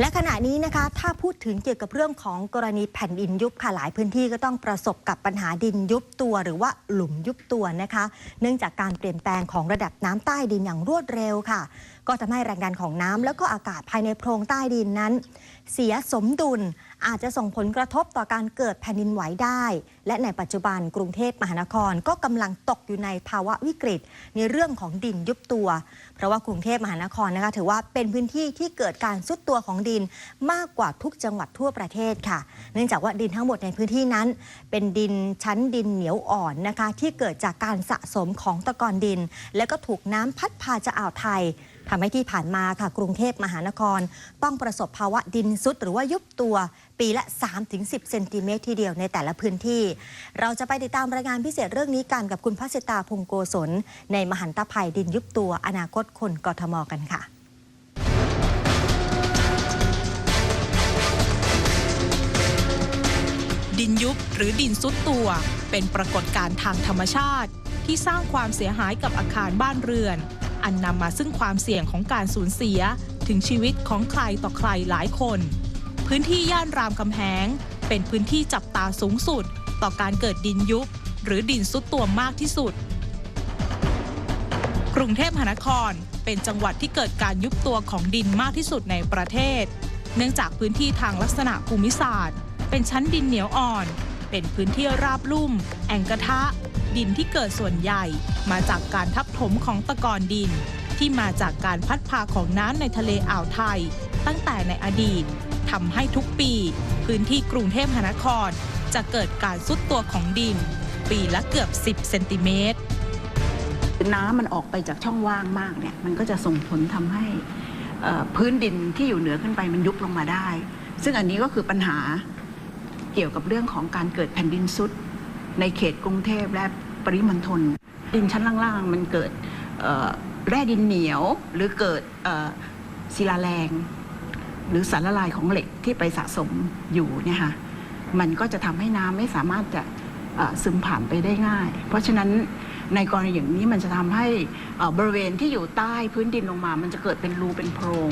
และขณะนี้นะคะถ้าพูดถึงเกี่ยวกับเรื่องของกรณีแผ่นดินยุบค่ะหลายพื้นที่ก็ต้องประสบกับปัญหาดินยุบตัว หรือว่าหลุมยุบตัวนะคะ เนื่องจากการเปลี่ยนแปลงของระดับน้ำใต้ดินอย่างรวดเร็วค่ะ ก็ทำให้แรงดันของน้ำแล้วก็อากาศภายในโพรงใต้ดินนั้น เสียสมดุลอาจจะส่งผลกระทบต่อการเกิดแผ่นดินไหวได้ และในปัจจุบันกรุงเทพมหานครก็กำลังตกอยู่ในภาวะวิกฤต ในเรื่องของดินยุบตัว เพราะว่ากรุงเทพมหานครนะคะถือว่าเป็นพื้นที่ที่เกิดการซุดตัวของดินมากกว่าทุกจังหวัดทั่วประเทศค่ะ เนื่องจากว่าดินทั้งหมดในพื้นที่นั้น เป็นดินชั้นดินเหนียวอ่อนนะคะ ที่เกิดจากการสะสมของตะกอนดิน และก็ถูกน้ำพัดพาจากอ่าวไทย ทำให้ที่ผ่านมาค่ะกรุงเทพมหานคร ต้องประสบภาวะดินซุดหรือว่ายุบตัวปีละ 3-10 เซนติเมตรทีเดียวในแต่ละพื้นที่ เราจะไปติดตามรายงานพิเศษเรื่องนี้กันกับคุณพัชตาพงโกศล ในมหันตภัยดินยุบตัวอนาคตคนกทมกันค่ะดินยุบหรือดินซุดตัว เป็นปรากฏการณ์ทางธรรมชาติ ที่สร้างความเสียหายกับอาคารบ้านเรือน อันนำมาซึ่งความเสี่ยงของการสูญเสีย ถึงชีวิตของใครต่อใครหลายคน พื้นที่ย่านรามคำแหง เป็นพื้นที่จับตาสูงสุด ต่อการเกิดดินยุบหรือดินซุดตัวมากที่สุด กรุงเทพมหานครเป็นจังหวัดที่เกิดการยุบตัวของดินมากที่สุดในประเทศ เนื่องจากพื้นที่ทางลักษณะภูมิศาสตร์ เป็นชั้นดินเหนียวอ่อน เป็นพื้นที่ราบลุ่ม แอ่งกระทะ ดินที่เกิดส่วนใหญ่ มาจากการทับถมของตะกอนดิน ที่มาจากการพัดพาของน้ำในทะเลอ่าวไทย ตั้งแต่ในอดีตทำให้ทุกปี พื้นที่กรุงเทพมหานคร จะเกิดการซุดตัวของดิน ปีละเกือบ 10 เซนติเมตรน้ำมันออกไปจากช่องว่างมากเนี่ยมันก็จะส่งผลทำให้พื้นดินที่อยู่เหนือขึ้นไปมันยุบลงมาได้ ซึ่งอันนี้ก็คือปัญหาเกี่ยวกับเรื่องของการเกิดแผ่นดินซุดในเขตกรุงเทพและ ปริมณฑลดินชั้นล่างๆ มันเกิดแร่ดินเหนียว หรือเกิดศิลาแรง หรือสารละลายของเหล็กที่ไปสะสมอยู่เนี่ยค่ะมันก็จะทำให้น้ำไม่สามารถจะซึมผ่านไปได้ง่าย เพราะฉะนั้นในกรณีอย่างนี้มันจะทำให้บริเวณที่อยู่ใต้พื้นดินลงมา มันจะเกิดเป็นรูเป็นโพรง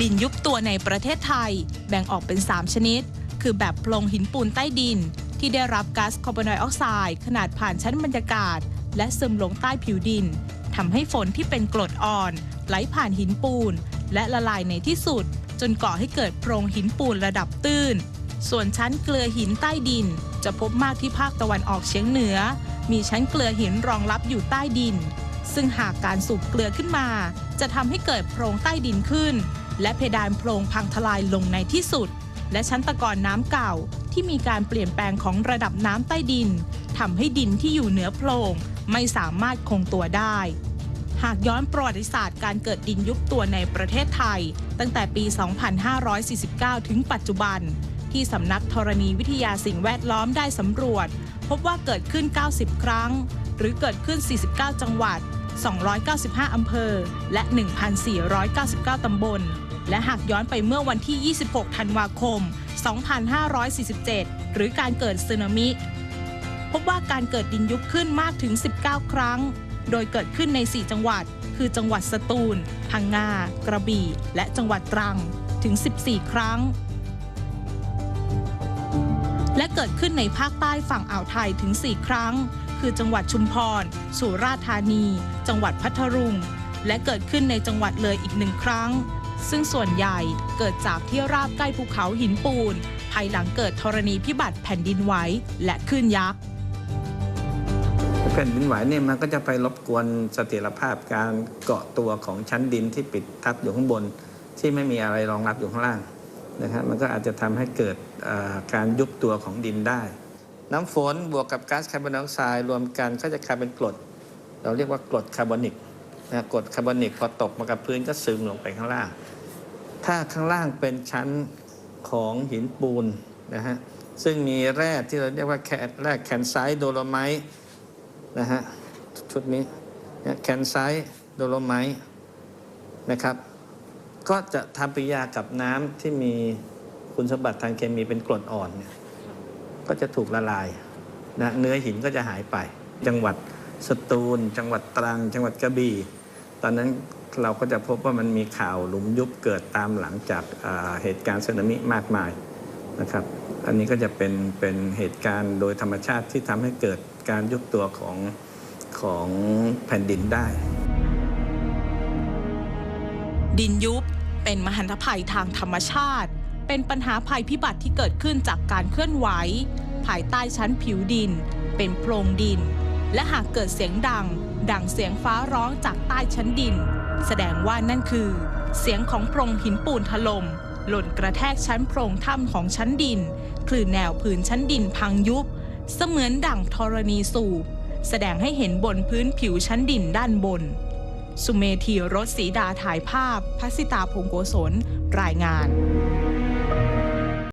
ดินยุบตัวในประเทศไทยแบ่งออกเป็น 3 ชนิด คือแบบโพรงหินปูนใต้ดิน ที่ได้รับก๊าซคาร์บอนไดออกไซด์ขนาดผ่านชั้นบรรยากาศ และซึมลงใต้ผิวดินทำให้ฝนที่เป็นกรดอ่อน ไหลผ่านหินปูน และละลายในที่สุด จนก่อให้เกิดโพรงหินปูนระดับตื้น ส่วนชั้นเกลือหินใต้ดิน จะพบมากที่ภาคตะวันออกเฉียงเหนือ มีชั้นเกลือหินรองรับอยู่ใต้ดิน ซึ่งหากการสูบเกลือขึ้นมา จะทำให้เกิดโพรงใต้ดินขึ้น และเพดานโพรงพังทลายลงในที่สุด และชั้นตะกอนน้ำเก่า ที่มีการเปลี่ยนแปลงของระดับน้ำใต้ดินทำให้ดินที่อยู่เหนือโพรงไม่สามารถคงตัวได้ หากย้อนประวัติศาสตร์การเกิดดินยุบตัวในประเทศไทย ตั้งแต่ปี 2549 ถึงปัจจุบัน ที่สำนักธรณีวิทยาสิ่งแวดล้อมได้สำรวจ พบว่าเกิดขึ้น 90 ครั้ง หรือเกิดขึ้น 49 จังหวัด 295 อำเภอ และ 1,499 ตำบล และหากย้อนไปเมื่อวันที่ 26 ธันวาคม 2547 หรือการเกิดสึนามิ พบว่าการเกิดดินยุบขึ้นมากถึง 19 ครั้ง โดยเกิดขึ้นใน 4 จังหวัด คือจังหวัดสตูล พังงา กระบี่ และจังหวัดตรัง ถึง 14 ครั้ง และเกิดขึ้นในภาคใต้ฝั่งอ่าวไทยถึง 4 ครั้ง คือจังหวัดชุมพร สุราษฎร์ธานี จังหวัดพัทลุง และเกิดขึ้นในจังหวัดเลยอีกหนึ่งครั้ง ซึ่งส่วนใหญ่เกิดจากที่ราบใกล้ภูเขาหินปูน ภายหลังเกิดธรณีพิบัติแผ่นดินไหวและคลื่นยักษ์แผ่นดินไหวเนี่ยมันก็จะไปรบกวนเสถียรภาพการเกาะตัวของชั้นดินที่ปิดทับอยู่ข้างบน ที่ไม่มีอะไรรองรับอยู่ข้างล่างนะครับมันก็อาจจะทำให้เกิดการยุบตัวของดินได้ น้ำฝนบวกกับก๊าซคาร์บอนไดออกไซด์รวมกันก็จะกลายเป็นกรด เราเรียกว่ากรดคาร์บอนิก นะกรดคาร์บอนิกพอตกมากับพื้นก็ซึมลงไปข้างล่าง ถ้าข้างล่างเป็นชั้นของหินปูนนะฮะซึ่งมีแร่ที่เราเรียกว่าแคแร่แคนไซต์โดโลไมต์นะฮะชุดนี้แคนไซต์โดโลไมต์นะครับ ก็จะทำปฏิกิริยากับน้ำที่มีคุณสมบัติทางเคมีเป็นกรดอ่อนเนี่ยก็จะถูกละลายนะเนื้อหินก็จะหายไป จังหวัดสตูล จังหวัดตรัง จังหวัดกระบี่ ตอนนั้นเราก็จะพบว่ามันมีข่าวหลุมยุบเกิดตามหลังจากเหตุการณ์สึนามิมากมายนะครับ อันนี้ก็จะเป็นเป็นเหตุการณ์โดยธรรมชาติที่ทำให้เกิดการยุบตัวของของแผ่นดินได้ ดินยุบเป็นมหันตภัยทางธรรมชาติ เป็นปัญหาภัยพิบัติที่เกิดขึ้นจากการเคลื่อนไหว ภายใต้ชั้นผิวดิน เป็นโพรงดิน และหากเกิดเสียงดัง ดังเสียงฟ้าร้องจากใต้ชั้นดิน แสดงว่านั่นคือ เสียงของโพรงหินปูนถล่มหล่นกระแทกชั้นโพรงถ้ำของชั้นดิน คลื่นแนวผืนชั้นดินพังยุบ เสมือนดั่งธรณีสูบ แสดงให้เห็นบนพื้นผิวชั้นดินด้านบน สุเมธีรถสีดาถ่ายภาพพัสิตาพงโกศลรายงาน